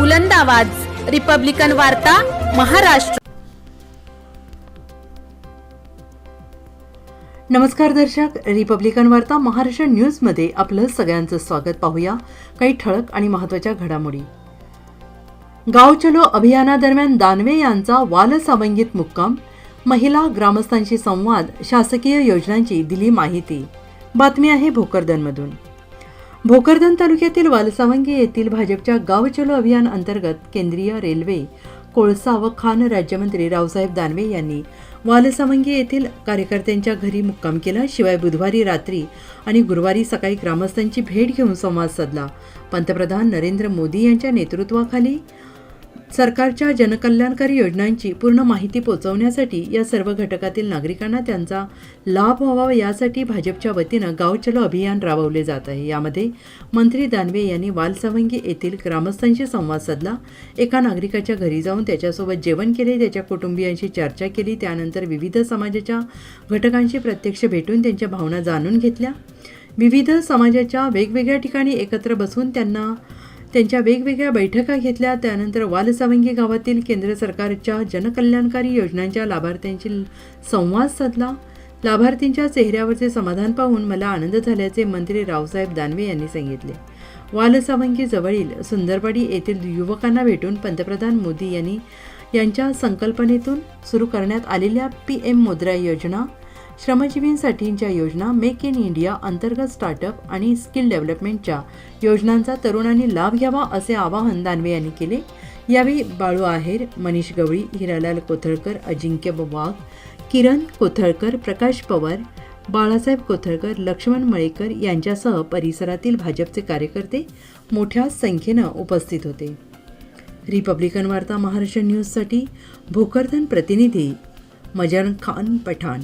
बुलंद आवाज. रिपब्लिकन वार्ता महाराष्ट्र. नमस्कार दर्शक. रिपब्लिकन वार्ता महाराष्ट्र न्यूजमध्ये आपलं सगळ्यांचं स्वागत पाहूया. काही ठळक आणि महत्त्वाच्या घडामोडी. गाव चलो अभियानादरम्यान दानवे यांचा वालसावंगीत मुक्काम. महिला ग्रामस्थांशी संवाद शासकीय योजनांची दिली माहिती. बातमी आहे भोकरदनमधून. भोकरदन तालुक्यातील वालसावंगी येथील भाजपच्या गाव चलो अभियान अंतर्गत केंद्रीय रेल्वे कोळसा व खान राज्यमंत्री रावसाहेब दानवे यांनी वालसावंगी येथील कार्यकर्त्यांच्या घरी मुक्काम केला. शिवाय बुधवारी रात्री आणि गुरुवारी सकाळी ग्रामस्थांची भेट घेऊन संवाद साधला. पंतप्रधान नरेंद्र मोदी यांच्या नेतृत्वाखाली सरकारच्या जनकल्याणकारी योजनांची पूर्ण माहिती पोहोचवण्यासाठी या सर्व घटकातील नागरिकांना त्यांचा लाभ व्हावा यासाठी भाजपच्या वतीनं गाव चलो अभियान राबवले जात आहे. यामध्ये मंत्री दानवे यांनी वालसावंगी येथील ग्रामस्थांशी संवाद साधला. एका नागरिकाच्या घरी जाऊन त्याच्यासोबत जेवण केले त्याच्या कुटुंबियांशी चर्चा केली त्यानंतर विविध समाजाच्या घटकांशी प्रत्यक्ष भेटून त्यांच्या भावना जाणून घेतल्या. विविध समाजाच्या वेगवेगळ्या ठिकाणी एकत्र बसून त्यांना त्यांच्या वेगवेगळ्या बैठका घेतल्या. त्यानंतर वालसावंगी गावातील केंद्र सरकारच्या जनकल्याणकारी योजनांच्या लाभार्थ्यांशी संवाद साधला. लाभार्थींच्या चेहऱ्यावरचे समाधान पाहून मला आनंद झाल्याचे मंत्री रावसाहेब दानवे यांनी सांगितले. वालसावंगी जवळील सुंदरवाडी येथील युवकांना भेटून पंतप्रधान मोदी यांनी यांच्या संकल्पनेतून सुरू करण्यात आलेल्या पी एम मुद्रा योजना श्रमजीवींसाठीच्या योजना मेक इन इंडिया अंतर्गत स्टार्टअप आणि स्किल डेव्हलपमेंटच्या योजनांचा तरुणांनी लाभ घ्यावा असे आवाहन दानवे यांनी केले. यावेळी बाळू आहेर मनीष गवळी हिरालाल कोथळकर अजिंक्य वाघ किरण कोथळकर प्रकाश पवार बाळासाहेब कोथळकर लक्ष्मण मळेकर यांच्यासह परिसरातील भाजपचे कार्यकर्ते मोठ्या संख्येनं उपस्थित होते. रिपब्लिकन वार्ता महाराष्ट्र न्यूजसाठी भोकरदन प्रतिनिधी मजान खान पठाण.